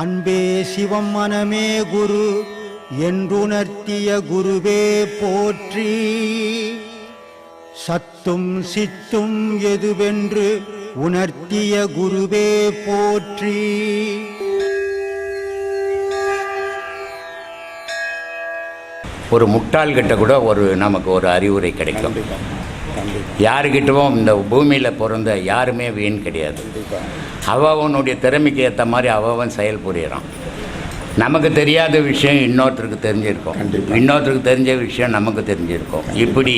அன்பே சிவம் மனமே குரு என்றுணர்த்திய குருவே போற்றி. சத்தும் சித்தும் எதுவென்று உணர்த்திய குருவே போற்றி. ஒரு முட்டாள்கிட்ட கூட ஒரு நமக்கு ஒரு அறிவுரை கிடைக்கும். யாருக்கிட்டவும் இந்த பூமியில் பிறந்த யாருமே வீண் கிடையாது. அவனுடைய திறமைக்கு ஏற்ற மாதிரி அவன் செயல் புரியுறான். நமக்கு தெரியாத விஷயம் இன்னொருத்தருக்கு தெரிஞ்சிருக்கும். இன்னொருத்தருக்கு தெரிஞ்ச விஷயம் நமக்கு தெரிஞ்சிருக்கும். இப்படி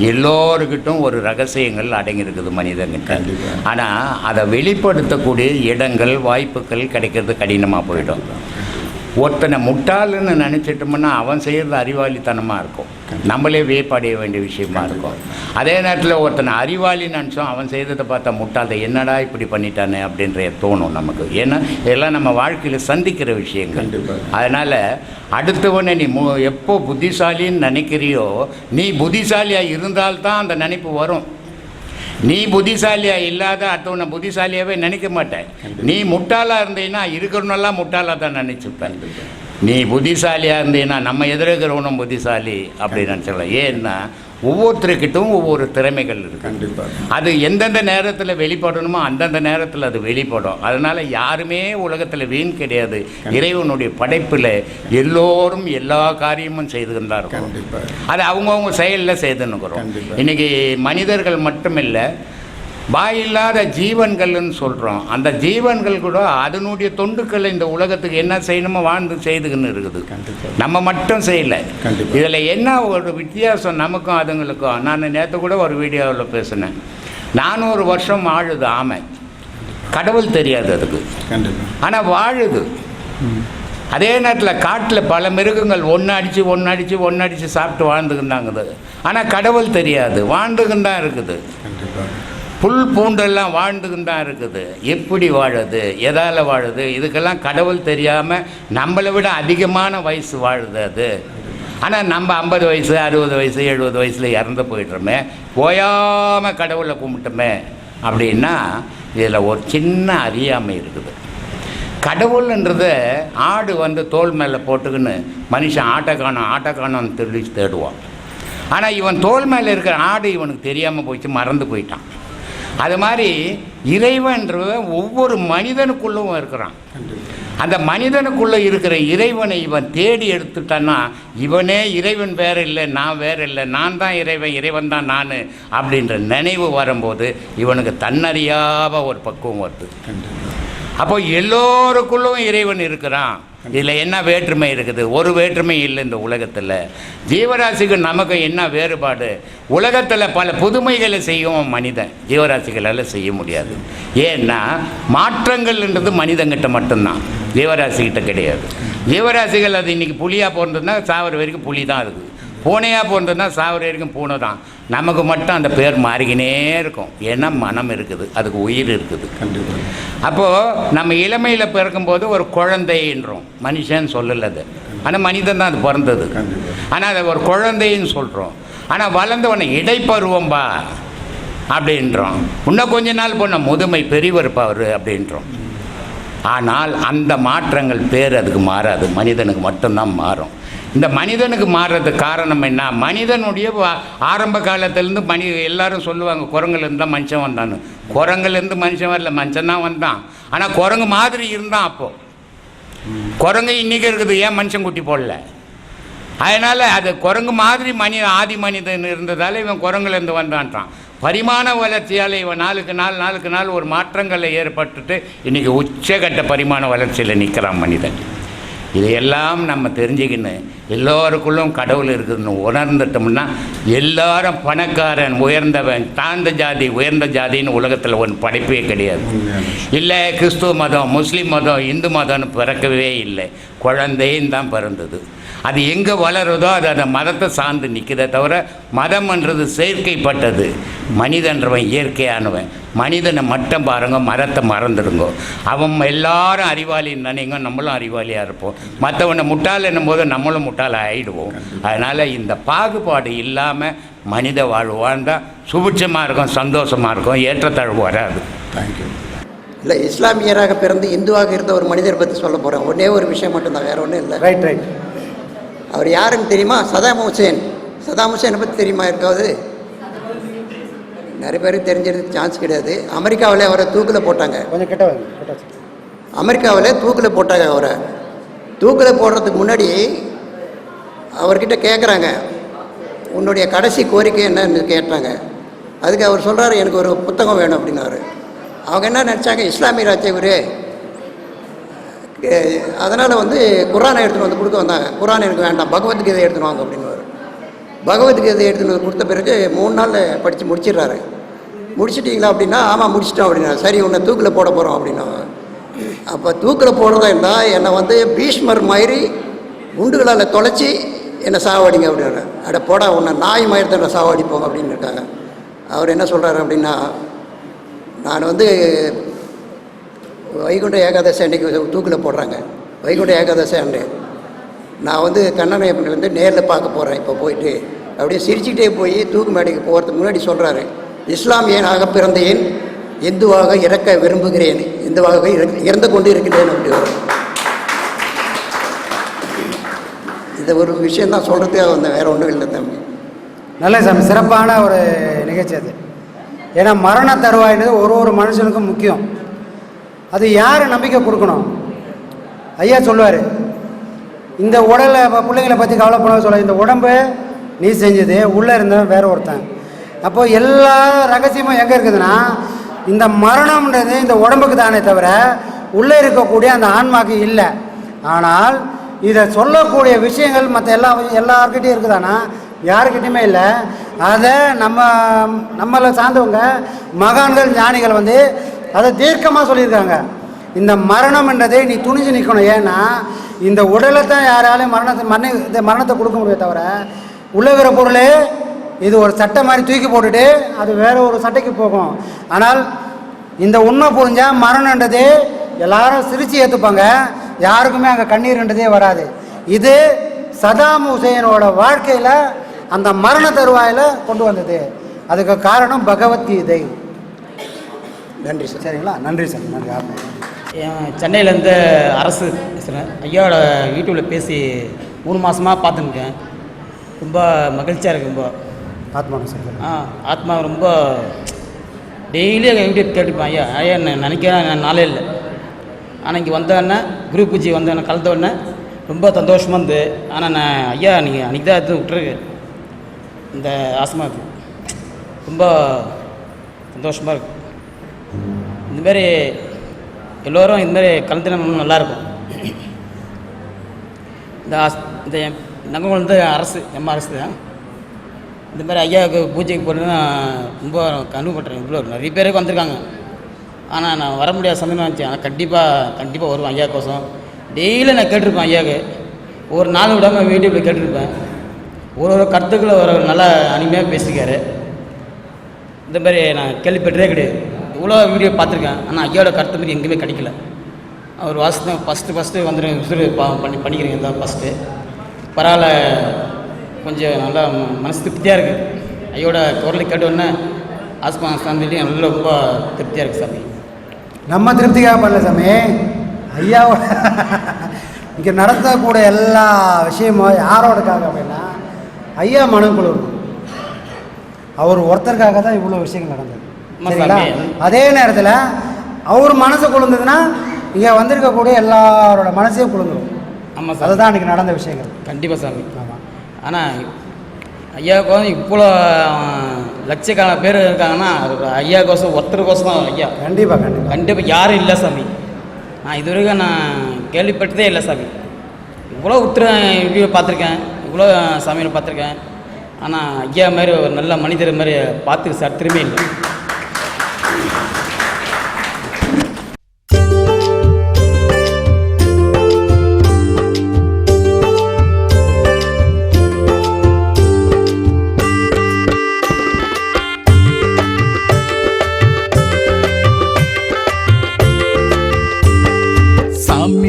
எல்லோருக்கிட்டும் ஒரு ரகசியங்கள் அடங்கியிருக்குது மனிதனுக்கு. கண்டிப்பா. ஆனால் அதை வெளிப்படுத்தக்கூடிய இடங்கள் வாய்ப்புகள் கிடைக்கிறது கடினமாக போயிடும். ஒருத்தனை முட்டாளுன்னு நினச்சிட்டோம்னா அவன் செய்கிறது அறிவாளித்தனமாக இருக்கும். நம்மளே வியப்படைய வேண்டிய விஷயமா இருக்கும். அதே நேரத்தில் ஒருத்தனை அறிவாளி நினச்சோம் அவன் செய்ததை பார்த்தா முட்டாளை என்னடா இப்படி பண்ணிட்டானே அப்படின்ற தோணும் நமக்கு. ஏன்னா இதெல்லாம் நம்ம வாழ்க்கையில் சந்திக்கிற விஷயங்கள். அதனால் அடுத்தவனை நீ மு எப்போ புத்திசாலின்னு நினைக்கிறியோ நீ புத்திசாலியாக இருந்தால்தான் அந்த நினைப்பு வரும். நீ புத்திசாலியா இல்லாத அடுத்தவனை புத்திசாலியாவே நினைக்க மாட்டேன். நீ முட்டாளா இருந்தீன்னா இருக்கிறவனெல்லாம் முட்டாளா தான் நினைச்சுப்பேன். நீ புத்திசாலியா இருந்தீன்னா நம்ம எதிர்க்கிறவனும் புத்திசாலி அப்படின்னு நினச்சிடலாம் ஏன்னா ஒவ்வொருத்தருக்கிட்டும் ஒவ்வொரு திறமைகள் இருக்கு. கண்டிப்பா. அது எந்தெந்த நேரத்தில் வெளிப்படணுமோ அந்தந்த நேரத்தில் அது வெளிப்படும். அதனால் யாருமே உலகத்தில் வீண் கிடையாது. இறைவனுடைய படைப்பில் எல்லோரும் எல்லா காரியமும் செய்துன்னு தான் இருக்கும் அது அவங்கவுங்க செயலில் செய்துன்னுக்குறோம். இன்னைக்கு மனிதர்கள் மட்டும் இல்லை வாயில்லாத ஜீவன்கள்னு சொல்கிறோம் அந்த ஜீவன்கள் கூட அதனுடைய தொண்டுக்கள் இந்த உலகத்துக்கு என்ன செய்யணுமோ வாழ்ந்து செய்துக்கின்னு இருக்குது. நம்ம மட்டும் செய்யலை. இதில் என்ன ஒரு வித்தியாசம் நமக்கும் அதுங்களுக்கும்? நான் நேற்று கூட ஒரு வீடியோவில் பேசினேன். நானூறு வருஷம் வாழுது ஆமை. கடவுள் தெரியாது அதுக்கு. ஆனால் வாழுது. அதே நேரத்தில் காட்டில் பல மிருகங்கள் ஒன்று அடித்து ஒன்று அடித்து ஒன்று அடித்து சாப்பிட்டு வாழ்ந்துக்கிட்டாங்குது ஆனால் கடவுள் தெரியாது. வாழ்ந்துக்கின்னு தான் இருக்குது புல் பூண்டெல்லாம் வாழ்ந்துக்கின்னு தான் இருக்குது. எப்படி வாழுது? எதால் வாழுது? இதுக்கெல்லாம் கடவுள் தெரியாமல் நம்மளை விட அதிகமான வயசு வாழுது அது. ஆனால் நம்ம ஐம்பது வயசு அறுபது வயசு எழுபது வயசில் இறந்து போயிட்டுருமே ஓயாமல் கடவுளை கும்பிட்டோமே அப்படின்னா இதில் ஒரு சின்ன அறியாமை இருக்குது. கடவுள்ன்றது ஆடு வந்து தோல் மேலே போட்டுக்கின்னு மனுஷன் ஆட்டை காணும் ஆட்டை தேடுவான். ஆனால் இவன் தோல் மேலே இருக்கிற ஆடு இவனுக்கு தெரியாமல் போயிடுச்சு மறந்து போயிட்டான். அது மாதிரி இறைவன்றவன் ஒவ்வொரு மனிதனுக்குள்ளும் இருக்கிறான். அந்த மனிதனுக்குள்ளே இருக்கிற இறைவனை இவன் தேடி எடுத்துட்டான்னா இவனே இறைவன் வேற இல்லை நான் வேற இல்லை நான் தான் இறைவன் இறைவன் தான் நான் அப்படின்ற நினைவு வரும்போது இவனுக்கு தன்னறியாத ஒரு பக்குவம் வருது. அப்போ எல்லோருக்குள்ளும் இறைவன் இருக்கிறான். இதில் என்ன வேற்றுமை இருக்குது? ஒரு வேற்றுமை இல்லை இந்த உலகத்தில். ஜீவராசிக்கு நமக்கு என்ன வேறுபாடு? உலகத்தில் பல புதுமைகளை செய்யும் மனிதன் ஜீவராசிகளால் செய்ய முடியாது. ஏன்னா மாற்றங்கள்ன்றது மனிதங்கிட்ட மட்டும்தான். ஜீவராசிக்கிட்ட கிடையாது. ஜீவராசிகள் அது இன்றைக்கி புலியாக பிறந்ததுன்னா சாவர வரைக்கும் புலி தான் இருக்குது பூனையாக பிறந்ததுன்னா சாவர வரைக்கும் பூனை தான் நமக்கு மட்டும் அந்த பேர் மாறிக்கினே இருக்கும். ஏன்னா மனம் இருக்குது அதுக்கு உயிர் இருக்குது. கண்டிப்பா. அப்போது நம்ம இளமையில் பிறக்கும்போது ஒரு குழந்தைன்றோம் மனுஷன் சொல்லல அது. ஆனால் மனிதன் தான் அது பிறந்தது. ஆனால் அதை ஒரு குழந்தைன்னு சொல்கிறோம் ஆனால் வளர்ந்தவனை இடைப்பருவம்பா அப்படின்றோம். இன்னும் கொஞ்ச நாள் போன முதுமை பெரியவருப்பா அவர் அப்படின்றோம். ஆனால் அந்த மாற்றங்கள் பேர் அதுக்கு மாறாது. மனிதனுக்கு மட்டும்தான் மாறும். இந்த மனிதனுக்கு மாறுறதுக்கு காரணம் என்ன? மனிதனுடைய ஆரம்ப காலத்திலேருந்து மனி எல்லாரும் சொல்லுவாங்க குரங்குலேருந்து தான் மனுஷன் வந்தான்னு குரங்குலேருந்து மனுஷன் வரல மனுஷன் தான் வந்தான். ஆனால் குரங்கு மாதிரி இருந்தான் அப்போது குரங்கு இன்றைக்கி இருக்குது ஏன் மனுஷன் குட்டி போடல? அதனால் அது குரங்கு மாதிரி மனித ஆதி மனிதன் இருந்ததால் இவன் குரங்குலேருந்து வந்தான்ட்டான் பரிமாண வளர்ச்சியால் இவன் நாளுக்கு நாள் நாளுக்கு நாள் ஒரு மாற்றங்களை ஏற்பட்டுட்டு இன்றைக்கி உச்சகட்ட பரிமாண வளர்ச்சியில் நிற்கிறான் மனிதன். இதையெல்லாம் நம்ம தெரிஞ்சுக்கின்னு எல்லோருக்குள்ளும் கடவுள் இருக்குதுன்னு உணர்ந்துட்டோம்னா எல்லாரும் பணக்காரன் உயர்ந்தவன் தாழ்ந்த ஜாதி உயர்ந்த ஜாதின்னு உலகத்தில் ஒன்று படைப்பே கிடையாது. இல்லை கிறிஸ்துவ மதம் முஸ்லீம் மதம் இந்து மதம்னு பிறக்கவே இல்லை. குழந்தையும் தான் பிறந்தது. அது எங்கே வளருதோ அது அந்த மதத்தை சார்ந்து நிற்குதே தவிர மதம்ன்றது செயற்கைப்பட்டது மனிதன்றவன் இயற்கையானவன். மனிதனை மட்டும் பாருங்க மரத்தை மறந்துடுங்க. அவன் எல்லாரும் அறிவாளின்னு நினைங்க நம்மளும் அறிவாளியாக இருப்போம். மற்றவனை முட்டாள் என்னும் போது நம்மளும் முட்டாள் ஆகிடுவோம் அதனால் இந்த பாகுபாடு இல்லாமல் மனித வாழ்வு வாழ்ந்தால் சுபிட்சமாக இருக்கும் சந்தோஷமாக இருக்கும் ஏற்றத்தாழ்வு வராது. தேங்க்யூ இல்லை இஸ்லாமியராக பிறந்து இந்துவாக இருந்த ஒரு மனிதரை பற்றி சொல்ல போகிறேன் ஒன்றே ஒரு விஷயம் மட்டும்தான் வேற ஒன்றும் இல்லை. ரைட் ரைட் அவர் யாருன்னு தெரியுமா? Saddam Hussein. சதாம் ஹுசேனை பற்றி தெரியுமா? இருக்காது நிறைய பேருக்கு தெரிஞ்சிருக்கு சான்ஸ் கிடையாது. அமெரிக்காவில் அவரை தூக்கில் போட்டாங்க. கொஞ்சம் கிட்ட. அமெரிக்காவில் தூக்கில் போட்டாங்க அவரை. தூக்கில் போடுறதுக்கு முன்னாடி அவர்கிட்ட கேட்குறாங்க உன்னுடைய கடைசி கோரிக்கை என்னன்னு கேட்டாங்க. அதுக்கு அவர் சொல்கிறாரு எனக்கு ஒரு புத்தகம் வேணும் அப்படின்னாரு. அவங்க என்ன நினச்சாங்க? இஸ்லாமிய ராஜ்ய இவர் அதனால் வந்து குரானை எடுத்துகிட்டு வந்து கொடுக்க வந்தாங்க. குரான் எனக்கு வேண்டாம். பகவத்கீதை எடுத்துன்னு வாங்க அப்படின்னு பகவத்கீதை எடுத்துன்னு வந்து கொடுத்த பிறகு மூணு நாளில் படித்து முடிச்சிடுறாரு. முடிச்சிட்டிங்களா அப்படின்னா ஆமாம் முடிச்சிட்டோம் அப்படின்னா சரி உன்னை தூக்கில் போட போகிறோம் அப்படின்னா. அப்போ தூக்கில் போடுறதா இருந்தால் என்னை வந்து பீஷ்மர் மாதிரி குண்டுகளால் தொலைச்சி என்னை சாவடிங்க அப்படின்னாரு. அட போடா உன்னை நாய் மாதிரி தான் சாவடிப்போங்க அப்படின்னு இருக்காங்க. அவர் என்ன சொல்கிறாரு அப்படின்னா நான் வந்து வைகுண்ட ஏகாதசி அன்னைக்கு தூக்கில் போடுறாங்க. வைகுண்ட ஏகாதசி அன்று நான் வந்து கண்ணனை வந்து நேரில் பார்க்க போகிறேன் இப்போ போயிட்டு. அப்படியே சிரிச்சுக்கிட்டே போய் தூக்கு மேடைக்கு போகிறதுக்கு முன்னாடி சொல்கிறாரு இஸ்லாமியனாக பிறந்தேன்? இந்துவாக இறக்க விரும்புகிறேன். இந்துவாக இறந்து கொண்டு இருக்கிறேன் அப்படி வரும் இந்த ஒரு விஷயம் தான் சொல்கிறதுக்காக வந்தேன் வேறு ஒன்றும் இல்லை தம்பி. நல்ல சாமி சிறப்பான ஒரு நிகழ்ச்சி அது. ஏன்னா மரண தருவாயின்றது ஒரு ஒரு மனுஷனுக்கும் முக்கியம். அது யார் நம்பிக்கை கொடுக்கணும்? ஐயா சொல்லுவார் இந்த உடலை இப்போ பிள்ளைங்களை பற்றி கவலைப்படாத சொல்ல இந்த உடம்பு நீ செஞ்சது உள்ளே இருந்தவன் வேற ஒருத்தன். அப்போது எல்லா ரகசியமும் எங்கே இருக்குதுன்னா இந்த மரணம்ன்றது இந்த உடம்புக்கு தானே தவிர உள்ளே இருக்கக்கூடிய அந்த ஆன்மாக்கு இல்லை. ஆனால் இதை சொல்லக்கூடிய விஷயங்கள் மற்ற எல்லா எல்லார்கிட்டையும் இருக்குதானா? யாருக்கிட்டையுமே இல்லை. அதை நம்ம நம்மளை சார்ந்தவங்க மகான்கள் ஞானிகள் வந்து அதை தீர்க்கமாக சொல்லியிருக்காங்க. இந்த மரணம்ன்றதை நீ துணிஞ்சு நிற்கணும் ஏன்னா இந்த உடலை தான் யாராலையும் மரணத்தை மரண இந்த மரணத்தை கொடுக்க முடியும் தவிர உள்ளகிற பொருளே இது ஒரு சட்டை மாதிரி தூக்கி போட்டுட்டு அது வேற ஒரு சட்டைக்கு போகும். ஆனால் இந்த உண்மை புரிஞ்சால் மரணம்ன்றதே எல்லாரும் சிரித்து ஏற்றுப்பாங்க யாருக்குமே அங்கே கண்ணீர்ன்றதே வராது. இது சதாம் ஹுசேனோட வாழ்க்கையில் அந்த மரண தருவாயில் கொண்டு வந்தது. அதுக்கு காரணம் பகவத்கீதை நன்றி சார். சரிங்களா? நன்றி சார். நன்றி. ஆமாம் என் சென்னையிலேருந்து அரசு பேசுகிறேன். ஐயாவோட யூடியூப்பில் பேசி மூணு மாதமாக பார்த்துருக்கேன் ரொம்ப மகிழ்ச்சியாக இருக்கு ரொம்ப. ஆத்மானம் சார். ஆ ஆத்மா ரொம்ப டெய்லி எங்கள் யூடியூப் கேட்டுப்பேன் ஐயா. ஐயா நான் நினைக்கிறேன் நாளே இல்லை. ஆனால் இங்கே வந்தோடனே குரு பூஜை வந்தோடனே கலந்த உடனே ரொம்ப சந்தோஷமாக இருந்து ஆனால் நான் ஐயா நீங்கள் அன்றைக்கி தான் எடுத்து விட்டுருக்கு. இந்த ஆசமாவுக்கு ரொம்ப சந்தோஷமாக இருக்கு. இதுமாரி எல்லோரும் இதுமாரி கலந்துனா நல்லாயிருக்கும். இந்த ஆஸ் இந்த எம் வந்து அரசு எம் அரசு தான். இந்த மாதிரி ஐயாவுக்கு பூஜைக்கு போகணுன்னு ரொம்ப கனவுப்பட்டுறேன் இவ்வளோ நிறைய பேருக்கு வந்திருக்காங்க. ஆனால் நான் வர முடியாத சந்தனம் இருந்துச்சு. ஆனால் கண்டிப்பாக கண்டிப்பாக வருவேன் ஐயா கோசம் டெய்லி நான் கேட்டிருப்பேன் ஐயாவுக்கு. ஒரு நாள் விடாமல் யூடியூப்பில் கேட்டிருப்பேன். ஒரு ஒரு கருத்துக்களை ஒரு நல்லா அனிமையாக பேசியிருக்காரு. இந்த மாதிரி நான் கேள்விப்பட்டதே கிடையாது. இவ்வளோ வீடியோ பார்த்துருக்கேன். ஆனால் ஐயாவோட கருத்து மாதிரி எங்கேயுமே கிடைக்கல. அவர் வாசி தான் ஃபஸ்ட்டு ஃபஸ்ட்டு வந்துடுங்க விசுறு பா பண்ணி பண்ணிக்கிறீங்க தான் ஃபஸ்ட்டு பரவாயில்ல கொஞ்சம் நல்லா மனசு திருப்தியாக இருக்குது ஐயோட குரலை கேட்டோன்னே உடனே நல்லா ரொம்ப திருப்தியாக இருக்குது சாமி. நம்ம திருப்திக்காக பண்ணல சாமி. ஐயாவோட இங்கே நடத்தக்கூடிய எல்லா விஷயமும் யாரோடக்காக அப்படின்னா ஐயா மனம் குழு அவர் ஒருத்தருக்காக தான் இவ்வளோ விஷயங்கள் நடந்தது. சரிங்களா. அதே நேரத்தில் அவர் மனசு குளிர்ந்ததுன்னா இங்கே வந்திருக்கக்கூடிய எல்லாரோட மனசையும் குளிர்ந்துடும் ஆமாம் சார். அதுதான் அன்றைக்கி நடந்த விஷயங்கள். கண்டிப்பாக சாமி ஆமாம் ஆனால் ஐயாவுக்கு வந்து இவ்வளோ லட்சக்கணக்கான பேர் இருக்காங்கன்னா அது ஐயாவுக்கோசம் ஒருத்தருக்கோசம் தான் ஐயா. கண்டிப்பாக கண்டிப்பாக கண்டிப்பாக யாரும் இல்லை சாமி. நான் இது வரைக்கும் நான் கேள்விப்பட்டதே இல்லை சாமி. இவ்வளோ உத்திர வீடியோ பார்த்துருக்கேன். இவ்வளோ சாமியை பார்த்துருக்கேன். ஆனால் ஐயா மாதிரி ஒரு நல்ல மனிதர் மாதிரி பார்த்து சரித்திரமே இல்லை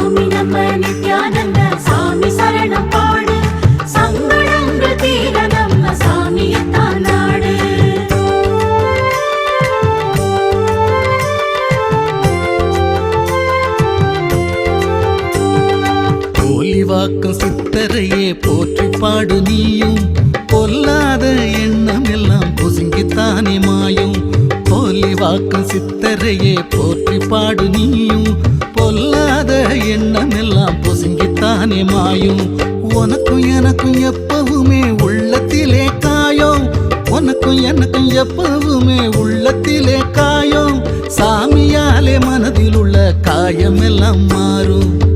சுவாமி நம்ம நித்யானந்த பொசுங்கித்தானே மாயும். உனக்கும் எனக்கும் எப்பவுமே உள்ளத்திலே காயம். உனக்கும் எனக்கும் எப்பவுமே உள்ளத்திலே காயம். சாமியாலே மனதில் உள்ள காயமெல்லாம் மாறும்.